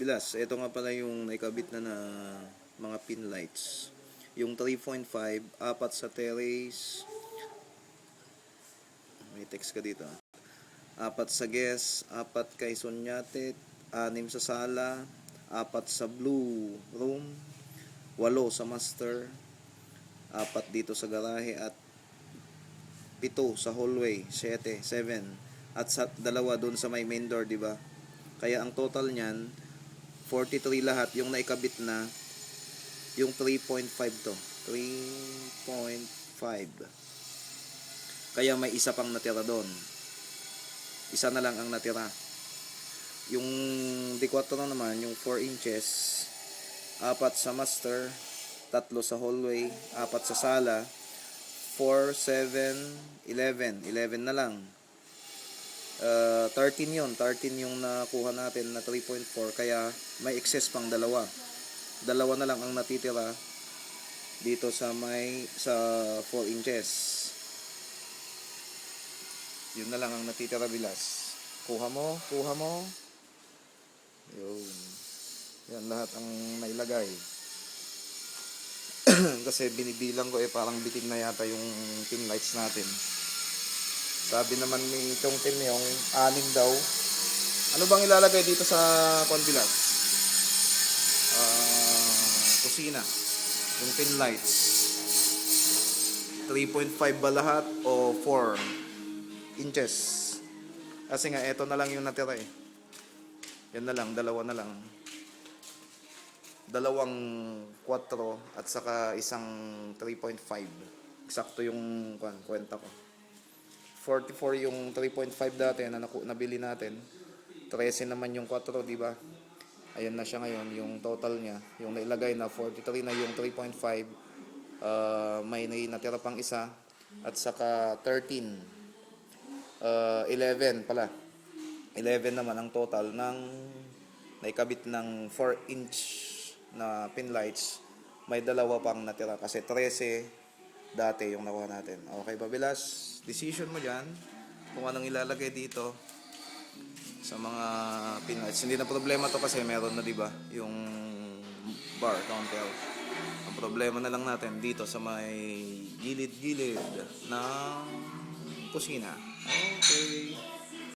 Bilas, ito nga pala yung naikabit na na mga pin lights. Yung 3.5, apat sa terrace. May text ka dito. ah. Apat sa guest, apat kay Sonyatet, anim sa sala, apat sa blue room, walo sa master, apat dito sa garahe at pito sa hallway, 7, 7 at sa dalawa doon sa may main door, di ba? Kaya ang total niyan 43 lahat yung naikabit na yung 3.5 to. 3.5. Kaya may isa pang natira doon. Isa na lang ang natira. Yung D4 na naman, yung 4 inches, apat sa master, tatlo sa hallway, apat sa sala, 4, 7, 11. 11 na lang. Uh, 13 yun. 13 yung nakuha natin na 3.4. Kaya may excess pang dalawa. Dalawa na lang ang natitira dito sa may sa 4 inches. Yun na lang ang natitira bilas. Kuha mo, kuha mo. Yun. Yan lahat ang nailagay. Kasi binibilang ko eh parang bitin na yata yung pin lights natin. Sabi naman ni Chong Tim yung anim daw. Ano bang ilalagay dito sa konbilas? Ah, kusina. Yung pin lights. 3.5 ba lahat o 4 inches? Kasi nga, eto na lang yung natira eh. Yan na lang, dalawa na lang. Dalawang 4 at saka isang 3.5. Eksakto yung kwenta ko. 44 yung 3.5 dati na nabili natin. 13 naman yung 4, di ba? Ayan na siya ngayon, yung total niya. Yung nailagay na 43 na yung 3.5. Uh, may nai- natira pang isa. At saka 13. Uh, 11 pala. 11 naman ang total ng naikabit ng 4 inch na pin lights. May dalawa pang natira kasi 13 dati yung nakuha natin. Okay ba, Bilas? Decision mo dyan kung anong ilalagay dito sa mga lights. Hindi na problema to kasi meron na, di ba, yung bar counter. Ang problema na lang natin dito sa may gilid-gilid ng kusina. Okay.